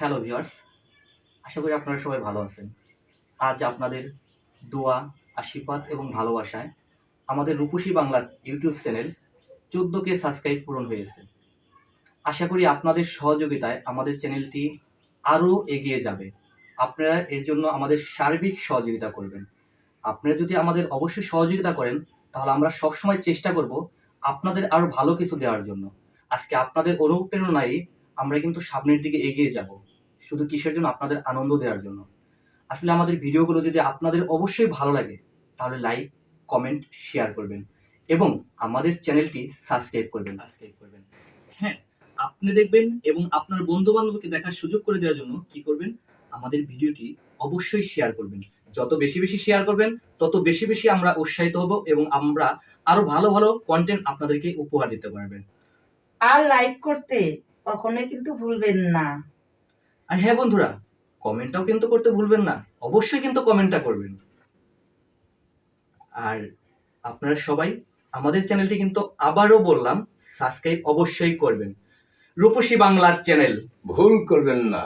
Hello viewers আশা করি আপনারা সবাই ভালো আছেন। আজ আপনাদের দোয়া, আশীর্বাদ এবং ভালোবাসায় আমাদের রূপসী বাংলার ইউটিউব চ্যানেল চোদ্দ কে সাবস্ক্রাইব পূরণ হয়েছে। আশা করি আপনাদের সহযোগিতায় আমাদের চ্যানেলটি আরও এগিয়ে যাবে। আপনারা এর জন্য আমাদের সার্বিক সহযোগিতা করবেন। আপনারা যদি আমাদের অবশ্যই সহযোগিতা করেন, তাহলে আমরা সবসময় চেষ্টা করব আপনাদের আরও ভালো কিছু দেওয়ার জন্য। আজকে আপনাদের অনুপ্রেরণায় আমরা কিন্তু সামনের দিকে এগিয়ে যাব। শুধু কিসের জন্য? আপনাদের আনন্দ দেওয়ার জন্য। আসলে আমাদের ভিডিওগুলো যদি আপনাদের অবশ্যই ভালো লাগে তাহলে লাইক কমেন্ট শেয়ার করবেন এবং আমাদের চ্যানেলটি সাবস্ক্রাইব করবেন। সাবস্ক্রাইব করবেন। হ্যাঁ আপনি দেখবেন এবং আপনার বন্ধু বান্ধবকে দেখার সুযোগ করে দেওয়ার জন্য কি করবেন? আমাদের ভিডিওটি অবশ্যই শেয়ার করবেন। যত বেশি বেশি শেয়ার করবেন তত বেশি বেশি আমরা উৎসাহিত হব এবং আমরা আরও ভালো ভালো কন্টেন্ট আপনাদেরকে উপহার দিতে পারবেন। আর লাইক করতে কখনোই কিন্তু ভুলবেন না। আর হ্যাঁ বন্ধুরা কমেন্টটাও কিন্তু করতে ভুলবেন না অবশ্যই কিন্তু কমেন্টটা করবেন। আর আপনারা সবাই আমাদের চ্যানেলটি কিন্তু আবারও বললাম সাবস্ক্রাইব অবশ্যই করবেন। রূপসী বাংলার চ্যানেল। ভুল করবেন না।